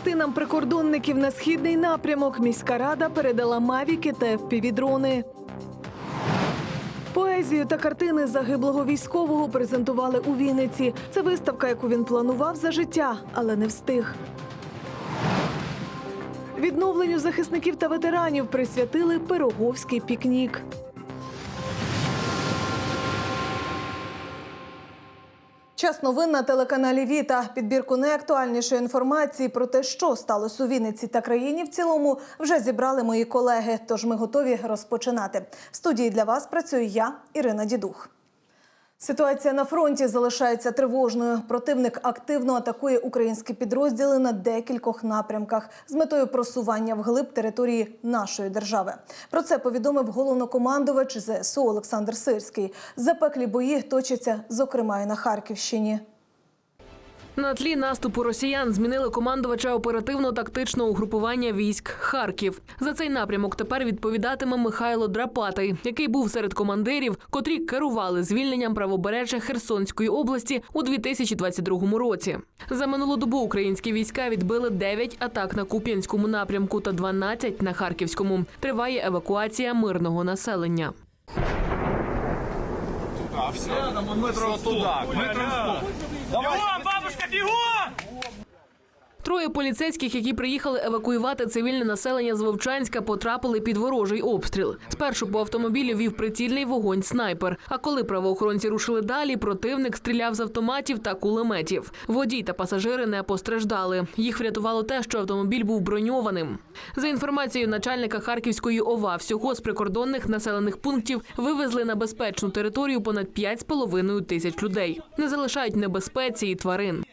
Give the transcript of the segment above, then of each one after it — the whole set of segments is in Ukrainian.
частинам прикордонників на східний напрямок міська рада передала мавіки та FPV-дрони. Поезію та картини загиблого військового презентували у Вінниці. Це виставка, яку він планував за життя, але не встиг. Відновленню захисників та ветеранів присвятили пироговський пікнік. Час новин на телеканалі Віта. Підбірку найактуальнішої інформації про те, що сталося у Вінниці та країні в цілому, вже зібрали мої колеги. Тож ми готові розпочинати. В студії для вас працюю я, Ірина Дідух. Ситуація на фронті залишається тривожною. Противник активно атакує українські підрозділи на декількох напрямках з метою просування вглиб території нашої держави. Про це повідомив головнокомандувач ЗСУ Олександр Сирський. Запеклі бої точаться, зокрема, і на Харківщині. На тлі наступу росіян змінили командувача оперативно-тактичного угрупування військ Харків. За цей напрямок тепер відповідатиме Михайло Драпатий, який був серед командирів, котрі керували звільненням правобережжя Херсонської області у 2022 році. За минулу добу українські війська відбили 9 атак на Куп'янському напрямку та 12 на Харківському. Триває евакуація мирного населення. А все, метров 100. Метров 100. Бегом, бабушка, бегом! Троє поліцейських, які приїхали евакуювати цивільне населення з Вовчанська, потрапили під ворожий обстріл. Спершу по автомобілю вів прицільний вогонь снайпер. А коли правоохоронці рушили далі, противник стріляв з автоматів та кулеметів. Водій та пасажири не постраждали. Їх врятувало те, що автомобіль був броньованим. За інформацією начальника Харківської ОВА, всього з прикордонних населених пунктів вивезли на безпечну територію понад 5,5 тисяч людей. Не залишають небезпеці і тварин.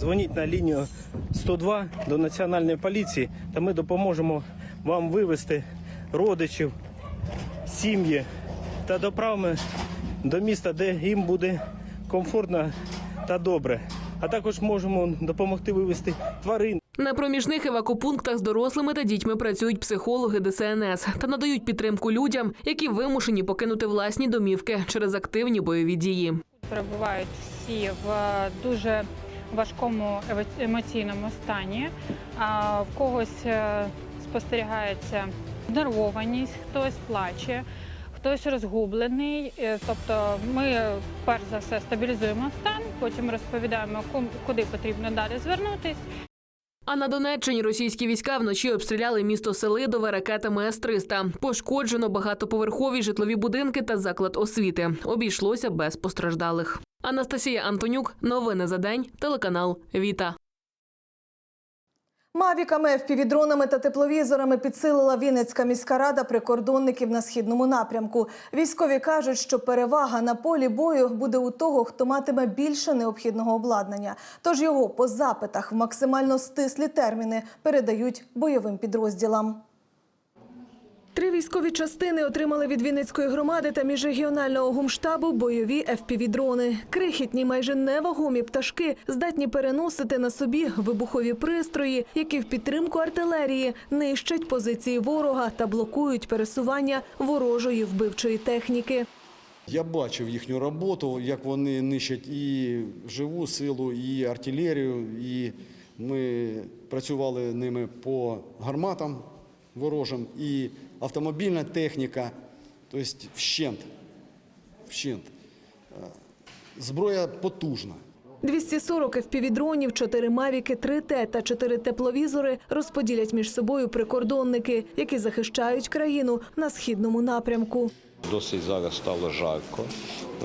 Дзвоніть на лінію 102 до національної поліції, та ми допоможемо вам вивезти родичів, сім'ї та доправимо до міста, де їм буде комфортно та добре. А також можемо допомогти вивезти тварин. На проміжних евакопунктах з дорослими та дітьми працюють психологи ДСНС та надають підтримку людям, які вимушені покинути власні домівки через активні бойові дії. перебувають всі в дуже важкому емоційному стані. А в когось е, спостерігається нервованість, хтось плаче, хтось розгублений. Е, Тобто ми перш за все стабілізуємо стан, потім розповідаємо, куди потрібно далі звернутись. А на Донеччині російські війська вночі обстріляли місто Селидове ракетами С-300. Пошкоджено багатоповерхові житлові будинки та заклад освіти. Обійшлося без постраждалих. Анастасія Антонюк, новини за день, телеканал Віта. Мавіками, FPV-дронами та тепловізорами підсилила Вінницька міська рада прикордонників на східному напрямку. Військові кажуть, що перевага на полі бою буде у того, хто матиме більше необхідного обладнання. Тож його по запитах в максимально стислі терміни передають бойовим підрозділам. Три військові частини отримали від Вінницької громади та міжрегіонального гумштабу бойові FPV-дрони. Крихітні, майже невагомі пташки здатні переносити на собі вибухові пристрої, які в підтримку артилерії нищать позиції ворога та блокують пересування ворожої вбивчої техніки. Я бачив їхню роботу, як вони нищать і живу силу, і артилерію. І ми працювали ними по гарматам ворожим, і автомобільна техніка, тобто вщент. вщент. Е, Зброя потужна. 240 FPV-дронів, 4 мавіки, 3Т та 4 тепловізори розподілять між собою прикордонники, які захищають країну на східному напрямку. Досить зараз стало жарко.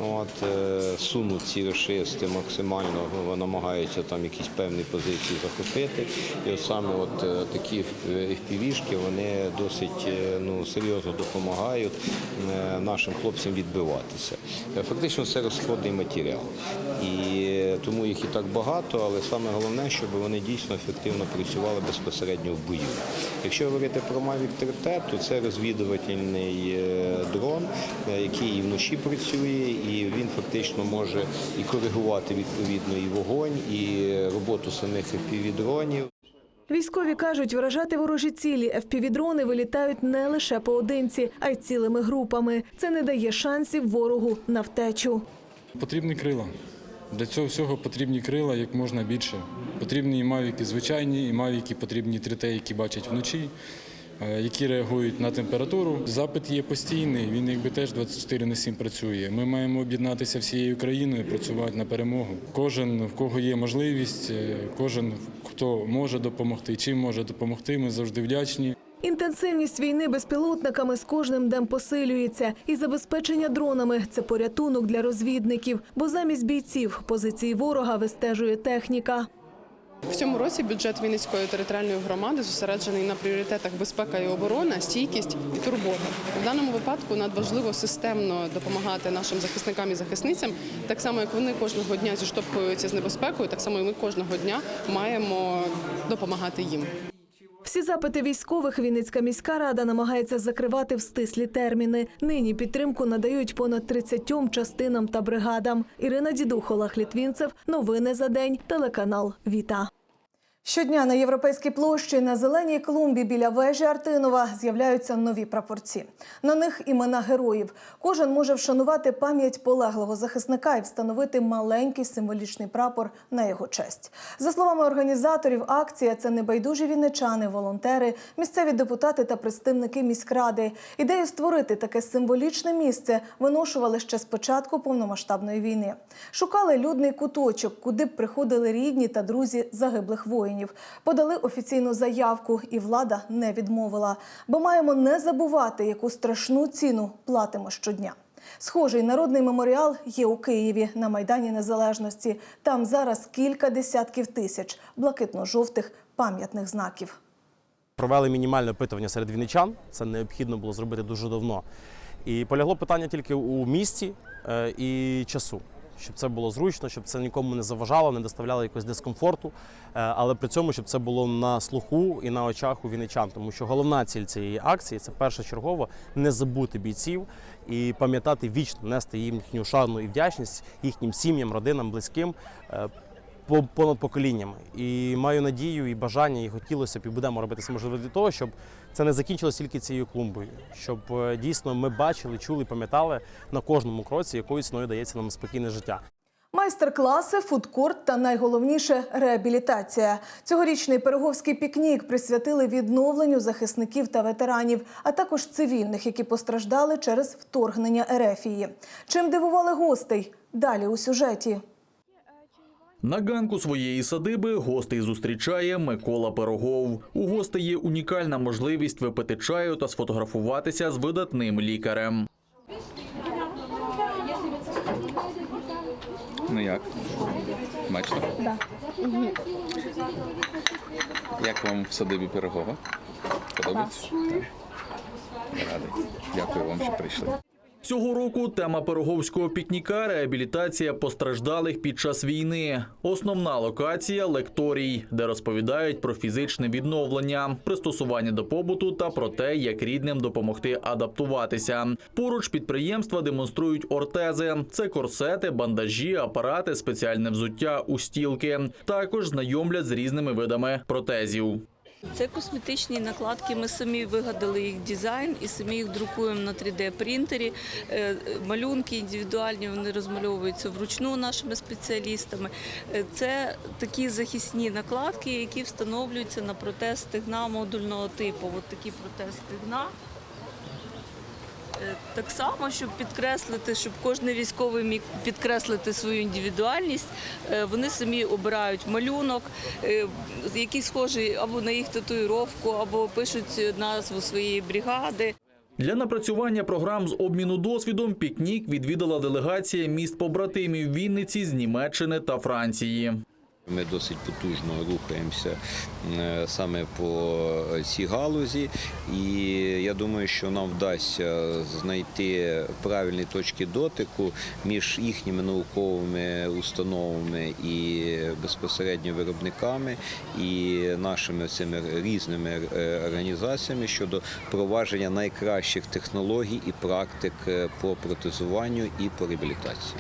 От, е, сунуть ці рашисти максимально ну, намагаються там якісь певні позиції захопити. І от саме от е, такі впівішки вони досить е, ну, серйозно допомагають е, нашим хлопцям відбиватися. Е, Фактично це розходний матеріал. І е, тому їх і так багато, але саме головне, щоб вони дійсно ефективно працювали безпосередньо в бою. Якщо говорити про Mavic 3T, то це розвідувальний е, дрон, е, який і вночі працює, і він фактично може і коригувати відповідно і вогонь, і роботу самих FPV-дронів. Військові кажуть, вражати ворожі цілі FPV-дрони вилітають не лише поодинці, а й цілими групами. Це не дає шансів ворогу на втечу. Потрібні крила. Для цього всього потрібні крила як можна більше. Потрібні і мавіки звичайні, і мавіки потрібні 3T, які бачать вночі, е, які реагують на температуру. Запит є постійний, він якби теж 24 на 7 працює. Ми маємо об'єднатися всією країною, працювати на перемогу. Кожен, в кого є можливість, е, кожен, хто може допомогти, чим може допомогти, ми завжди вдячні. Інтенсивність війни безпілотниками з кожним днем посилюється, і забезпечення дронами це порятунок для розвідників, бо замість бійців позиції ворога вистежує техніка. В цьому році бюджет Вінницької територіальної громади зосереджений на пріоритетах безпека і оборона, стійкість і турбота. В даному випадку надважливо системно допомагати нашим захисникам і захисницям, так само як вони кожного дня зіштовхуються з небезпекою, так само і ми кожного дня маємо допомагати їм. Всі запити військових Вінницька міська рада намагається закривати в стислі терміни. Нині підтримку надають понад 30 частинам та бригадам. Ірина Дідухола, Хлітвінцев, Літвінцев. Новини за день. Телеканал Віта. Щодня на європейській площі на зеленій клумбі біля вежі Артинова з'являються нові прапорці. На них імена героїв. Кожен може вшанувати пам'ять полеглого захисника і встановити маленький символічний прапор на його честь. За словами організаторів, акція це небайдужі вінничани, волонтери, місцеві депутати та представники міськради. Ідею створити таке символічне місце виношували ще з початку повномасштабної війни. Шукали людний куточок, куди б приходили рідні та друзі загиблих воїнів. Подали офіційну заявку, і влада не відмовила. Бо маємо не забувати, яку страшну ціну платимо щодня. Схожий народний меморіал є у Києві на Майдані Незалежності. Там зараз кілька десятків тисяч блакитно-жовтих пам'ятних знаків. Провели мінімальне опитування серед вінничан. Це необхідно було зробити дуже давно. І полягло питання тільки у місті е, і часу. Щоб це було зручно, щоб це нікому не заважало, не доставляло якогось дискомфорту, е, але при цьому, щоб це було на слуху і на очах у вінничан. Тому що головна ціль цієї акції це першочергово не забути бійців і пам'ятати вічно, нести їм їхню шану і вдячність їхнім сім'ям, родинам, близьким. е, по- понад поколіннями. І маю надію і бажання, і хотілося б, і будемо робити все можливе для того, щоб це не закінчилось тільки цією клумбою. Щоб е, дійсно ми бачили, чули, пам'ятали на кожному кроці, якою ціною дається нам спокійне життя. Майстер-класи, фудкорт та найголовніше реабілітація. Цьогорічний переговський пікнік присвятили відновленню захисників та ветеранів, а також цивільних, які постраждали через вторгнення Ерефії. Чим дивували гостей? Далі у сюжеті. На ганку своєї садиби гостей зустрічає Микола Пирогов. У гостей є унікальна можливість випити чаю та сфотографуватися з видатним лікарем. Ну як? Смачно? Да. Як вам в садибі Пирогова? Подобається? Так. Радий. Дякую вам, що прийшли. Цього року тема пироговського пікніка реабілітація постраждалих під час війни. Основна локація лекторій, де розповідають про фізичне відновлення, пристосування до побуту та про те, як рідним допомогти адаптуватися. Поруч підприємства демонструють ортези: це корсети, бандажі, апарати, спеціальне взуття, устілки. Також знайомлять з різними видами протезів. Це косметичні накладки. Ми самі вигадали їх дизайн і самі їх друкуємо на 3D-принтері. Е, Малюнки індивідуальні вони розмальовуються вручну нашими спеціалістами. Е, Це такі захисні накладки, які встановлюються на протез стигна модульного типу. От такі протез стегна. Е, Так само, щоб підкреслити, щоб кожен військовий міг підкреслити свою індивідуальність, е, вони самі обирають малюнок, е, який схожий або на їх татуїровку, або пишуть назву своєї бригади. Для напрацювання програм з обміну досвідом пікнік відвідала делегація міст побратимів Вінниці з Німеччини та Франції. Ми досить потужно рухаємося е, саме по цій галузі, і я думаю, що нам вдасться знайти правильні точки дотику між їхніми науковими установами і безпосередньо виробниками і нашими цими різними е, організаціями щодо провадження найкращих технологій і практик е, по протезуванню і по реабілітації.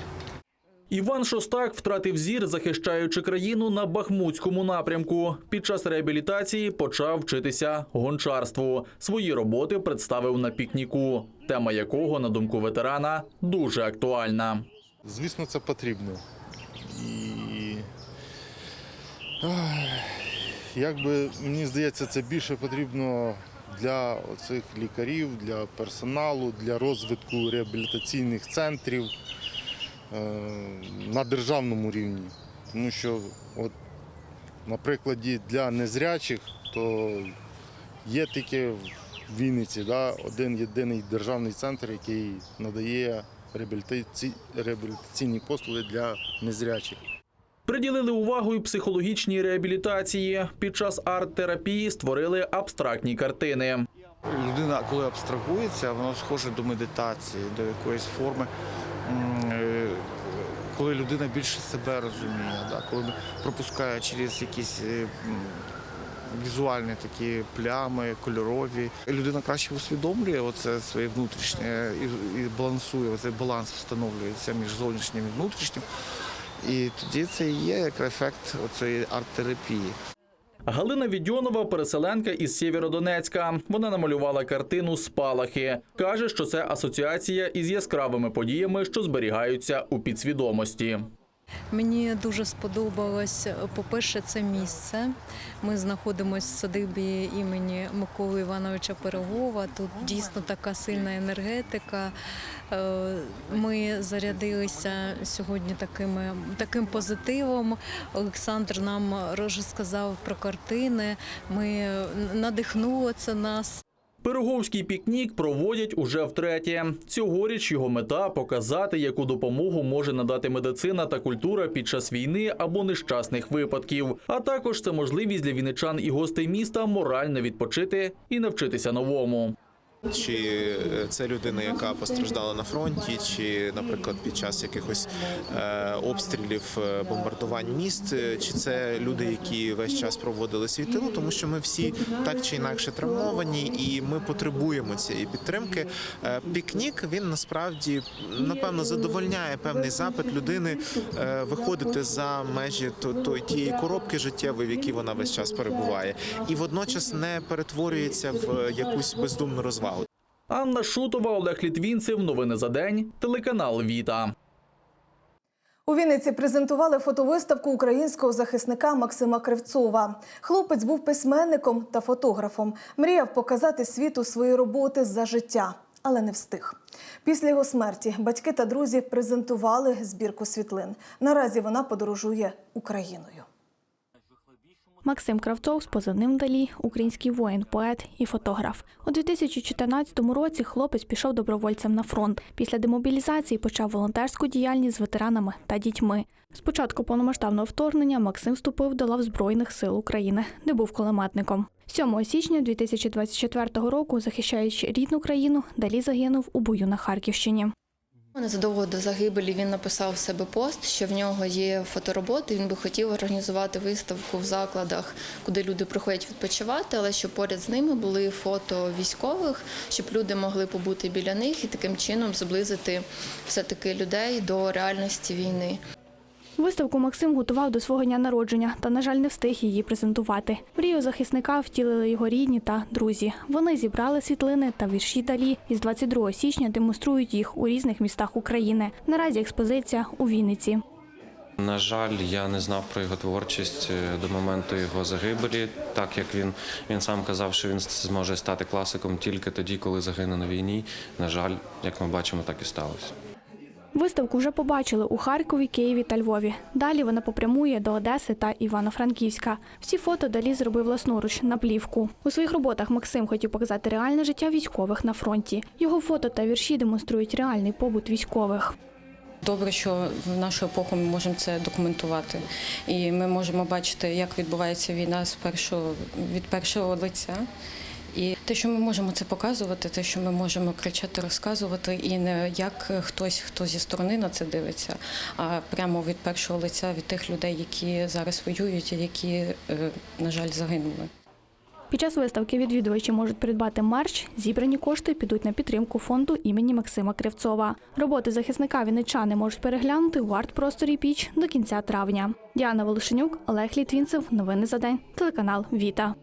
Іван Шостак втратив зір, захищаючи країну на Бахмутському напрямку. Під час реабілітації почав вчитися гончарству. Свої роботи представив на пікніку, тема якого, на думку ветерана, дуже актуальна. Звісно, це потрібно. І якби мені здається, це більше потрібно для оцих лікарів, для персоналу, для розвитку реабілітаційних центрів на державному рівні. Тому що, от, на прикладі для незрячих, то є тільки в Вінниці да, один єдиний державний центр, який надає реабілітаційні послуги для незрячих. Приділили увагу і психологічній реабілітації. Під час арт-терапії створили абстрактні картини. Людина, коли абстрагується, воно схоже до медитації, до якоїсь форми. Е, Коли людина більше себе розуміє, да, коли пропускає через якісь е, візуальні такі плями, кольорові. Людина краще усвідомлює оце своє внутрішнє і, і балансує, оцей баланс встановлюється між зовнішнім і внутрішнім. І тоді це і є як ефект цієї арт-терапії. Галина Відьонова – переселенка із Сєвєродонецька. Вона намалювала картину «Спалахи». Каже, що це асоціація із яскравими подіями, що зберігаються у підсвідомості. Мені дуже сподобалось, по-перше, це місце. Ми знаходимося в садибі імені Миколи Івановича Пирогова. Тут дійсно така сильна енергетика. Е, Ми зарядилися сьогодні такими, таким позитивом. Олександр нам розказав про картини. Ми надихнуло це нас. Пироговський пікнік проводять уже втретє. Цьогоріч його мета показати, яку допомогу може надати медицина та культура під час війни або нещасних випадків. А також це можливість для віничан і гостей міста морально відпочити і навчитися новому. Чи це людина, яка постраждала на фронті, чи, наприклад, під час якихось е, обстрілів, е, бомбардувань міст, е, чи це люди, які весь час проводили свій тилу, тому що ми всі так чи інакше травмовані, і ми потребуємо цієї підтримки. Е, Пікнік він насправді напевно задовольняє певний запит людини е, виходити за межі тієї коробки життєвої, в якій вона весь час перебуває, і водночас не перетворюється в якусь бездумну розвагу. Анна Шутова, Олег Літвінцев. Новини за день. Телеканал Віта. У Вінниці презентували фотовиставку українського захисника Максима Кривцова. Хлопець був письменником та фотографом. Мріяв показати світу свої роботи за життя, але не встиг. Після його смерті батьки та друзі презентували збірку світлин. Наразі вона подорожує Україною. Максим Кравцов з позивним Далі, український воїн, поет і фотограф. У 2014 році хлопець пішов добровольцем на фронт. Після демобілізації почав волонтерську діяльність з ветеранами та дітьми. З початку повномасштабного вторгнення Максим вступив до лав Збройних сил України, де був кулеметником. 7 січня 2024 року, захищаючи рідну країну, Далі загинув у бою на Харківщині. Незадовго до загибелі він написав в себе пост, що в нього є фотороботи. Він би хотів організувати виставку в закладах, куди люди приходять відпочивати, але щоб поряд з ними були фото військових, щоб люди могли побути біля них і таким чином зблизити все-таки людей до реальності війни. Виставку Максим готував до свого дня народження та, на жаль, не встиг її презентувати. Мрію захисника втілили його рідні та друзі. Вони зібрали світлини та вірші далі і з 22 січня демонструють їх у різних містах України. Наразі експозиція у Вінниці. На жаль, я не знав про його творчість е, до моменту його загибелі, так як він, він сам казав, що він зможе стати класиком тільки тоді, коли загине на війні. На жаль, як ми бачимо, так і сталося. Виставку вже побачили у Харкові, Києві та Львові. Далі вона попрямує до Одеси та Івано-Франківська. Всі фото далі зробив власноруч на плівку. У своїх роботах Максим хотів показати реальне життя військових на фронті. Його фото та вірші демонструють реальний побут військових. Добре, що в нашу епоху ми можемо це документувати, і ми можемо бачити, як відбувається війна з першого від першого лиця. І те, що ми можемо це показувати, те, що ми можемо кричати, розказувати, і не як хтось, хто зі сторони на це дивиться, а прямо від першого лиця від тих людей, які зараз воюють, і які, е, на жаль, загинули. Під час виставки відвідувачі можуть придбати марш. Зібрані кошти підуть на підтримку фонду імені Максима Кривцова. Роботи захисника вінничани можуть переглянути у арт-просторі Піч до кінця травня. Діана Волошенюк, Олег Літвінцев. Новини за день. Телеканал Віта.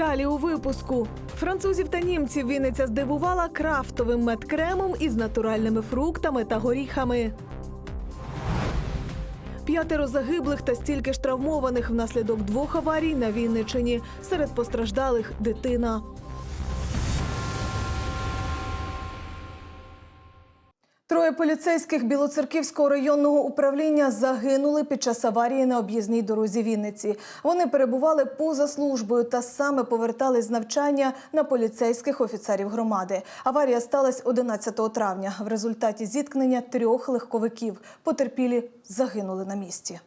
Далі у випуску Французів та німців Вінниця здивувала крафтовим медкремом із натуральними фруктами та горіхами. П'ятеро загиблих та стільки ж травмованих внаслідок двох аварій на Вінничині. Серед постраждалих дитина. Троє поліцейських Білоцерківського районного управління загинули під час аварії на об'їзній дорозі Вінниці. Вони перебували поза службою та саме повертались з навчання на поліцейських офіцерів громади. Аварія сталася 11 травня. В результаті зіткнення трьох легковиків потерпілі загинули на місці.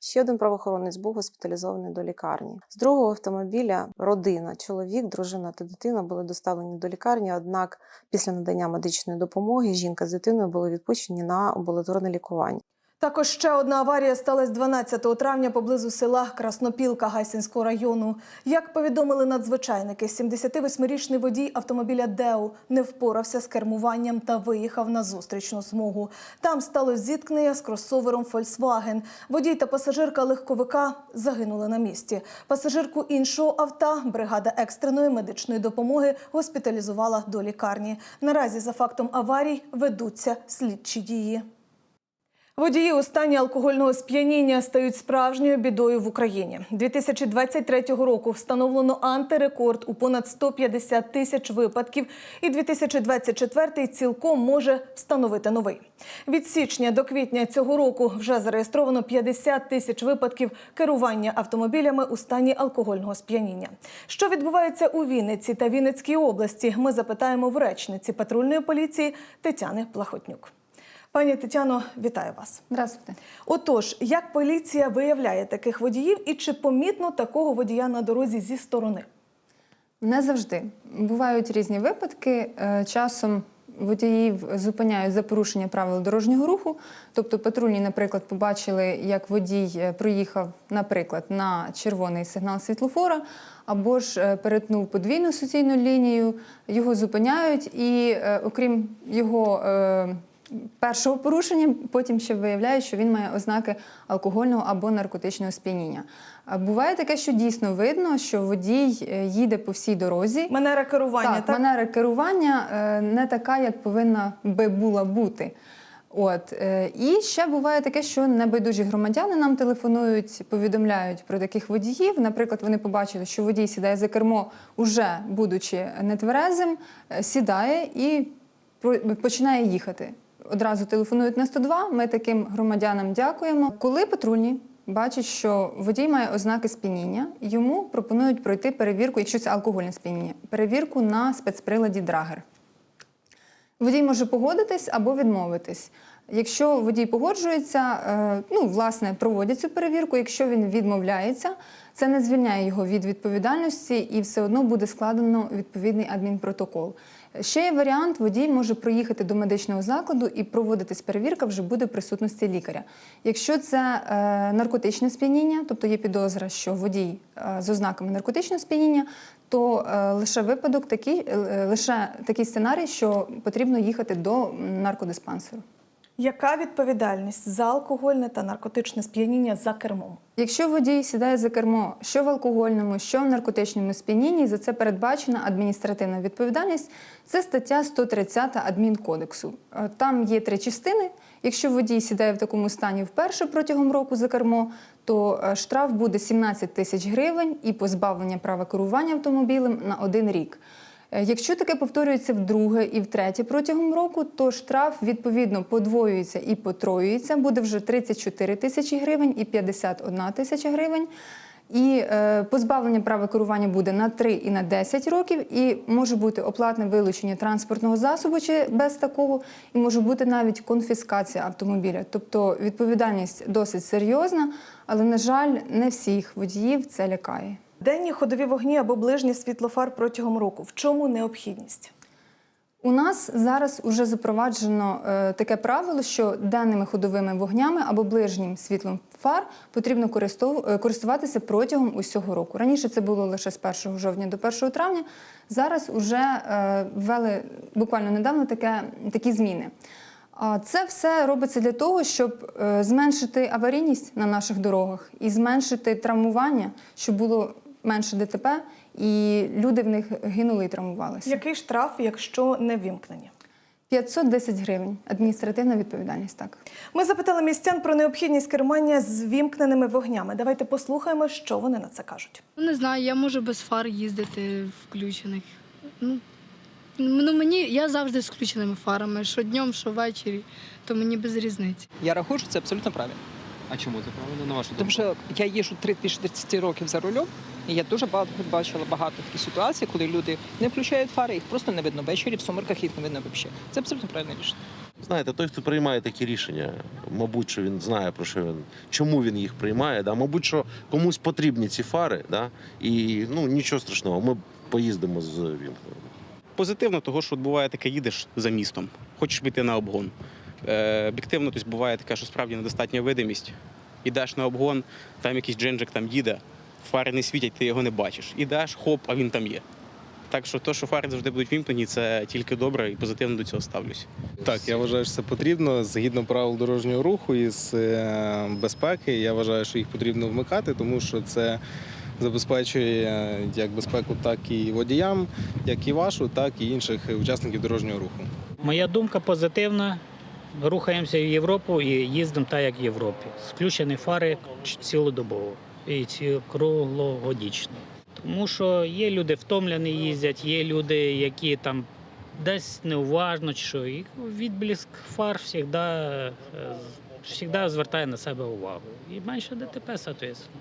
Ще один правоохоронець був госпіталізований до лікарні. З другого автомобіля родина, чоловік, дружина та дитина були доставлені до лікарні. Однак, після надання медичної допомоги жінка з дитиною були відпущені на амбулаторне лікування. Також ще одна аварія сталася 12 травня поблизу села Краснопілка Гайсинського району. Як повідомили надзвичайники, 78-річний водій автомобіля Деу не впорався з кермуванням та виїхав на зустрічну смугу. Там сталося зіткнення з кросовером Volkswagen. Водій та пасажирка легковика загинули на місці. Пасажирку іншого авто бригада екстреної медичної допомоги госпіталізувала до лікарні. Наразі за фактом аварій ведуться слідчі дії. Водії у стані алкогольного сп'яніння стають справжньою бідою в Україні. 2023 року встановлено антирекорд у понад 150 тисяч випадків, і 2024 цілком може встановити новий. Від січня до квітня цього року вже зареєстровано 50 тисяч випадків керування автомобілями у стані алкогольного сп'яніння. Що відбувається у Вінниці та Вінницькій області? Ми запитаємо в речниці патрульної поліції Тетяни Плахотнюк. Пані Тетяно, вітаю вас. Здравствуйте. Отож, як поліція виявляє таких водіїв і чи помітно такого водія на дорозі зі сторони? Не завжди. Бувають різні випадки. Е, Часом водіїв зупиняють за порушення правил дорожнього руху. Тобто патрульні, наприклад, побачили, як водій е, проїхав, наприклад, на червоний сигнал світлофора, або ж е, перетнув подвійну суцільну лінію, його зупиняють, і окрім його першого порушення, потім ще виявляють, що він має ознаки алкогольного або наркотичного сп'яніння. Буває таке, що дійсно видно, що водій е, їде по всій дорозі. Манера керування, так? так? манера керування е, не така, як повинна би була бути. От е, і ще буває таке, що небайдужі громадяни нам телефонують, повідомляють про таких водіїв. Наприклад, вони побачили, що водій сідає за кермо, уже будучи нетверезим, сідає і починає їхати. Одразу телефонують на 102, Ми таким громадянам дякуємо. Коли патрульні бачать, що водій має ознаки сп'яніння, йому пропонують пройти перевірку, якщо це алкогольне сп'яніння, перевірку на спецприладі Драгер. Водій може погодитись або відмовитись. Якщо водій погоджується, е, ну власне проводять цю перевірку. Якщо він відмовляється, це не звільняє його від відповідальності і все одно буде складено відповідний адмінпротокол. Ще є варіант, водій може проїхати до медичного закладу і проводитись перевірка вже буде в присутності лікаря. Якщо це е, наркотичне сп'яніння, тобто є підозра, що водій е, з ознаками наркотичного сп'яніння, то е, лише випадок такий, е, лише такий сценарій, що потрібно їхати до наркодиспансеру. Яка відповідальність за алкогольне та наркотичне сп'яніння за кермом? Якщо водій сідає за кермо, що в алкогольному, що в наркотичному сп'янінні, за це передбачена адміністративна відповідальність. Це стаття 130 адмінкодексу. Е, Там є три частини. Якщо водій сідає в такому стані вперше протягом року за кермо, то е, штраф буде 17 тисяч гривень і позбавлення права керування автомобілем на один рік. Е, Якщо таке повторюється вдруге і втретє протягом року, то штраф відповідно подвоюється і потроюється, буде вже 34 тисячі гривень і 51 тисяча гривень. І е, позбавлення права керування буде на 3 і на 10 років, і може бути оплатне вилучення транспортного засобу чи без такого, і може бути навіть конфіскація автомобіля. Тобто відповідальність досить серйозна, але, на жаль, не всіх водіїв це лякає. Денні ходові вогні або ближні світлофар протягом року. В чому необхідність? У нас зараз вже запроваджено е, таке правило, що денними ходовими вогнями або ближнім світлом фар потрібно е, користуватися протягом усього року. Раніше це було лише з 1 жовтня до 1 травня. Зараз вже е, ввели буквально недавно таке, такі зміни. А Це все робиться для того, щоб зменшити аварійність на наших дорогах і зменшити травмування, щоб було менше ДТП і люди в них гинули і травмувалися. Який штраф, якщо не вімкнені? 510 гривень. Адміністративна відповідальність, так. Ми запитали містян про необхідність керування з вімкненими вогнями. Давайте послухаємо, що вони на це кажуть. Ну, Не знаю, я можу без фар їздити включених. Ну, ну мені я завжди з включеними фарами, що днем, що ввечері, то мені без різниці. Я рахую, що це абсолютно правильно. А чому це правильно на вашу Тому що я їжджу 3 більше 30 років за рулем, і я дуже багато бачила багато таких ситуацій, коли люди не включають фари, їх просто не видно ввечері, в сумерках їх не видно взагалі. Це абсолютно правильне рішення. Знаєте, той, хто приймає такі рішення, мабуть, що він знає про що він, чому він їх приймає. Да? Мабуть, що комусь потрібні ці фари, да? і ну нічого страшного, ми поїздимо з вімкненими. Позитивно, того, що буває таке, їдеш за містом, хочеш піти на обгон. Е, об'єктивно, тобто буває таке, що справді недостатня видимість. Ідеш на обгон, там якийсь джинджик там їде, фари не світять, ти його не бачиш. Ідеш, хоп, а він там є. Так що то, що фари завжди будуть вімкнені, це тільки добре і позитивно до цього ставлюсь. Так, я вважаю, що це потрібно згідно правил дорожнього руху і з е, безпеки. Я вважаю, що їх потрібно вмикати, тому що це забезпечує е, як безпеку, так і водіям, як і вашу, так і інших учасників дорожнього руху. Моя думка позитивна. Рухаємося в Європу і їздимо так, як в Європі. Включені фари цілодобово і ці- круглогодічно. Тому що є люди втомлені їздять, є люди, які там десь неуважно що. І відблиск фар завжди, завжди звертає на себе увагу. І менше ДТП, соответственно.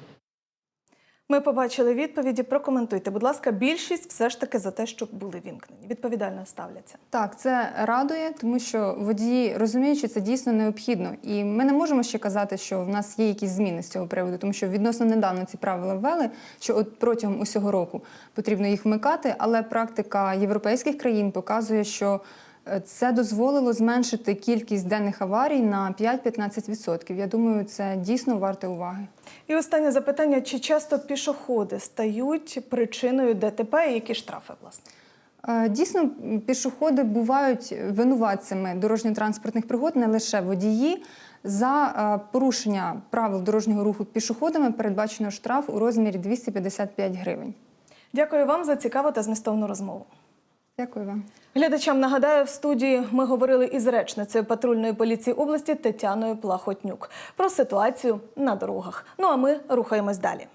Ми побачили відповіді. Прокоментуйте, будь ласка, більшість все ж таки за те, щоб були вімкнені. Відповідально ставляться. Так, це радує, тому що водії розуміють, що це дійсно необхідно. І ми не можемо ще казати, що в нас є якісь зміни з цього приводу, тому що відносно недавно ці правила ввели, що от протягом усього року потрібно їх вмикати, але практика європейських країн показує, що це дозволило зменшити кількість денних аварій на 5-15%. Я думаю, це дійсно варте уваги. І останнє запитання: чи часто пішоходи стають причиною ДТП і які штрафи, власне? Е, Дійсно, пішоходи бувають винуватцями дорожньо-транспортних пригод, не лише водії. За е, порушення правил дорожнього руху пішоходами передбачено штраф у розмірі 255 гривень. Дякую вам за цікаву та змістовну розмову. Дякую вам. Глядачам нагадаю, в студії ми говорили із речницею патрульної поліції області Тетяною Плахотнюк про ситуацію на дорогах. Ну а ми рухаємось далі.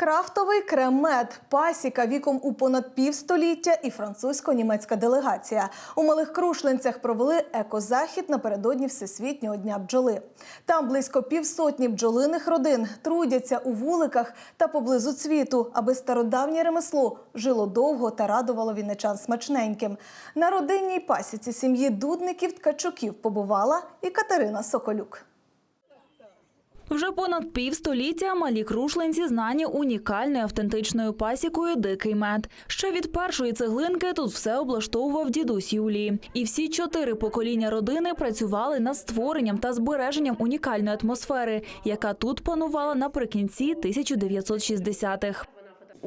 Крафтовий кремет, пасіка віком у понад півстоліття і французько-німецька делегація. У малих Крушлинцях провели екозахід напередодні Всесвітнього дня бджоли. Там близько півсотні бджолиних родин трудяться у вуликах та поблизу цвіту, аби стародавнє ремесло жило довго та радувало вінничан смачненьким. На родинній пасіці сім'ї дудників ткачуків побувала і Катерина Соколюк. Вже понад півстоліття малі крушлинці знані унікальною автентичною пасікою Дикий мед. Ще від першої цеглинки тут все облаштовував дідусь Юлії. І всі чотири покоління родини працювали над створенням та збереженням унікальної атмосфери, яка тут панувала наприкінці 1960-х.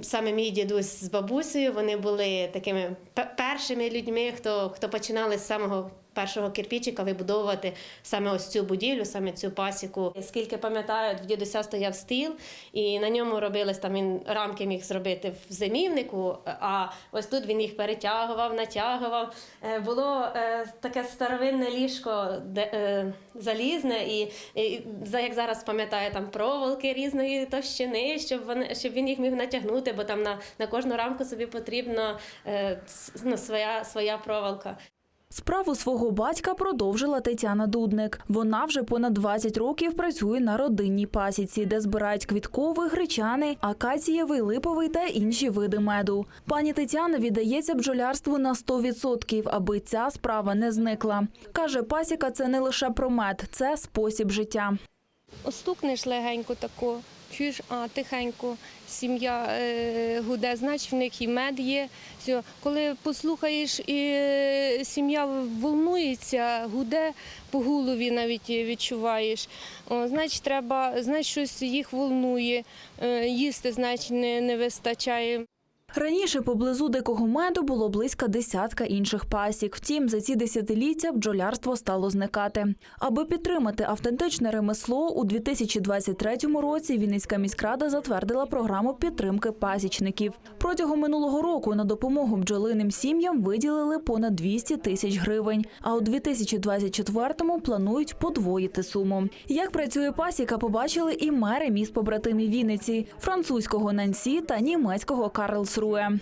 Саме мій дідусь з бабусею вони були такими першими людьми, хто, хто починали з самого першого кирпічика вибудовувати саме ось цю будівлю, саме цю пасіку. Скільки пам'ятаю, в дідуся стояв стіл, і на ньому робились там він рамки міг зробити в зимівнику. А ось тут він їх перетягував, натягував. Е, Було е, таке старовинне ліжко де, е, залізне, і, як зараз пам'ятаю, там проволоки різної товщини, щоб вони щоб він їх міг натягнути, бо там на, на кожну рамку собі потрібна ну, своя, своя проволока. Справу свого батька продовжила Тетяна Дудник. Вона вже понад 20 років працює на родинній пасіці, де збирають квітковий, гречаний, акацієвий, липовий та інші види меду. Пані Тетяна віддається бджолярству на 100%, аби ця справа не зникла. Каже, пасіка це не лише про мед, це спосіб життя. Остукнеш легенько тако, чуєш, а тихенько сім'я е, гуде, значить в них і мед є. Все. Коли послухаєш, і е, сім'я волнується, гуде по голові навіть відчуваєш. О, значить, треба, значить, щось їх волнує, е, їсти, значить, не, не вистачає. Раніше поблизу дикого меду було близько десятка інших пасік. Втім, за ці десятиліття бджолярство стало зникати. Аби підтримати автентичне ремесло, у 2023 році Вінницька міськрада затвердила програму підтримки пасічників. Протягом минулого року на допомогу бджолиним сім'ям виділили понад 200 тисяч гривень. А у 2024-му планують подвоїти суму. Як працює пасіка, побачили і мери міст побратимів Вінниці французького Нансі та німецького Карлсруе.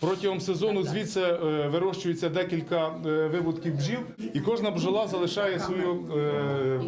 Протягом сезону звідси е, вирощується декілька е, виводків бджіл, і кожна бджола залишає свою е,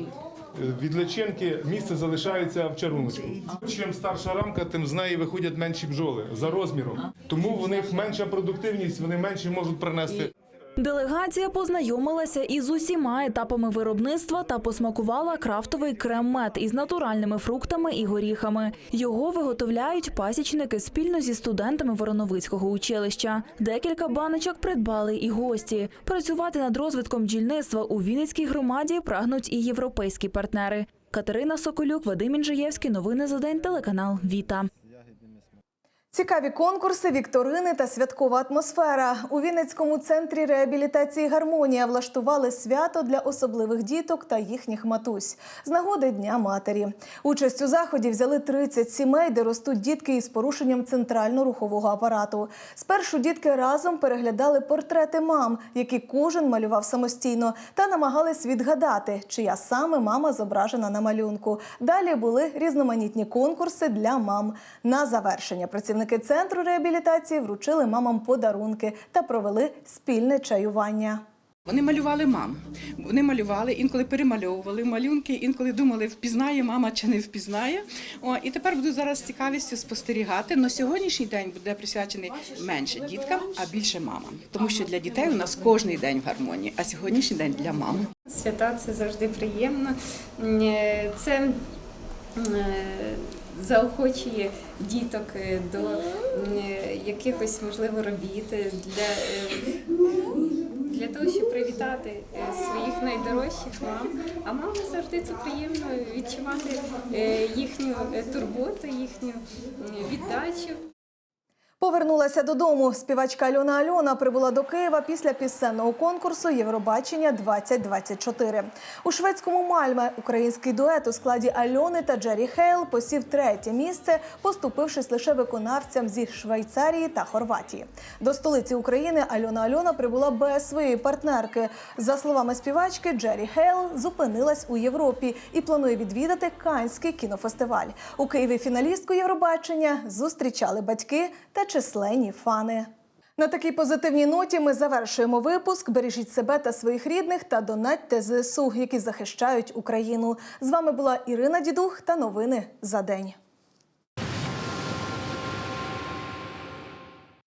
від личинки, місце залишається в чаруночку. Чим старша рамка, тим з неї виходять менші бджоли за розміром. Тому в них менша продуктивність, вони менше можуть принести. Делегація познайомилася із усіма етапами виробництва та посмакувала крафтовий крем-мед із натуральними фруктами і горіхами. Його виготовляють пасічники спільно зі студентами Вороновицького училища. Декілька баночок придбали і гості. Працювати над розвитком бджільництва у Вінницькій громаді прагнуть і європейські партнери. Катерина Соколюк, Вадим Інжиєвський. Новини за день. Телеканал Віта. Цікаві конкурси, вікторини та святкова атмосфера. У Вінницькому центрі реабілітації Гармонія влаштували свято для особливих діток та їхніх матусь з нагоди Дня матері. Участь у заході взяли 30 сімей, де ростуть дітки із порушенням центрально-рухового апарату. Спершу дітки разом переглядали портрети мам, які кожен малював самостійно, та намагались відгадати, чия саме мама зображена на малюнку. Далі були різноманітні конкурси для мам. На завершення працівники центру реабілітації вручили мамам подарунки та провели спільне чаювання. Вони малювали мам. Вони малювали, інколи перемальовували малюнки, інколи думали, впізнає мама чи не впізнає. О, і тепер буду зараз з цікавістю спостерігати. Но сьогоднішній день буде присвячений менше діткам, а більше мамам. Тому що для дітей у нас кожний день в гармонії, а сьогоднішній день для мам. Свята це завжди приємно. Е, Це е, заохочує діток е, до е, якихось можливо робіт е, для, для того, щоб привітати своїх найдорожчих мам. А мама завжди це приємно відчувати їхню турботу, їхню віддачу. Повернулася додому. Співачка Альона Альона прибула до Києва після пісенного конкурсу Євробачення 2024 У шведському Мальме український дует у складі Альони та Джері Хейл посів третє місце, поступившись лише виконавцям зі Швейцарії та Хорватії. До столиці України Альона Альона прибула без своєї партнерки. За словами співачки, Джері Хейл зупинилась у Європі і планує відвідати Канський кінофестиваль. У Києві фіналістку Євробачення зустрічали батьки та численні фани. На такій позитивній ноті ми завершуємо випуск. Бережіть себе та своїх рідних та донатьте ЗСУ, які захищають Україну. З вами була Ірина Дідух та новини за день.